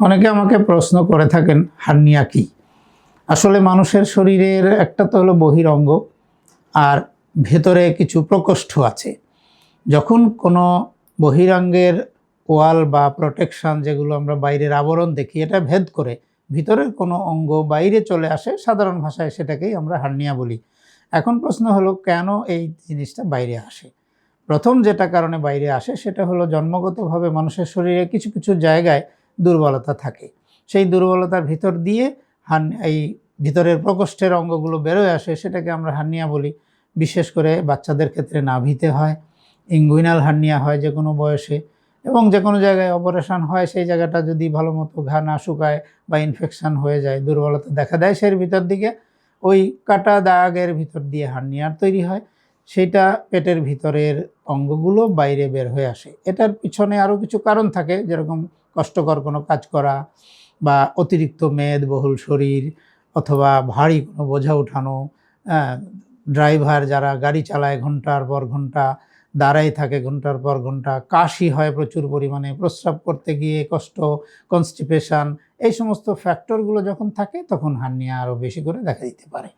অনেকে আমাকে প্রশ্ন করে থাকেন, হার্নিয়া কি? আসলে মানুষের শরীরের একটা তো হলো বহিরঙ্গ, আর ভেতরে কিছু প্রকোষ্ঠ আছে। যখন কোনো বহিরাঙ্গের ওয়াল বা প্রোটেকশান যেগুলো আমরা বাইরের আবরণ দেখি, এটা ভেদ করে ভিতরের কোনো অঙ্গ বাইরে চলে আসে, সাধারণ ভাষায় সেটাকেই আমরা হার্নিয়া বলি। এখন প্রশ্ন হলো, কেন এই জিনিসটা বাইরে আসে? প্রথম যেটা কারণে বাইরে আসে, সেটা হলো জন্মগতভাবে মানুষের শরীরে কিছু কিছু জায়গায় দুর্বলতা থাকে। সেই দুর্বলতার ভিতর দিয়ে হান, এই ভিতরের প্রকোষ্ঠের অঙ্গগুলো বেরোয় আসে, সেটাকে আমরা হার্নিয়া বলি। বিশেষ করে বাচ্চাদের ক্ষেত্রে নাভিতে হয়, ইঙ্গুইনাল হার্নিয়া হয় যে কোনো বয়সে এবং যে কোনো জায়গায় অপারেশন হয়, সেই জায়গাটা যদি ভালো মতো ঘা না শুকায় বা ইনফেকশন হয়ে যায়, দুর্বলতা দেখা দেয়, সেই ভিতর দিকে ওই কাটা দাগের ভিতর দিয়ে হার্নিয়ার তৈরি হয়। সেটা পেটের ভিতরের অঙ্গগুলো বাইরে বের হয়ে আসে। এটার পিছনে আরও কিছু কারণ থাকে, যেরকম কষ্টকর কোনো কাজ করা বা অতিরিক্ত মেদবহুল শরীর অথবা ভারী কোনো বোঝা উঠানো ড্রাইভার যারা গাড়ি চালায় ঘণ্টার পর ঘণ্টা দাঁড়াই থাকে ঘণ্টার পর ঘণ্টা, কাশি হয় প্রচুর পরিমাণে, প্রস্রাব করতে গিয়ে কষ্ট কনস্টিপেশন এই সমস্ত ফ্যাক্টরগুলো যখন থাকে তখন হার্নিয়া আরও বেশি করে দেখা দিতে পারে।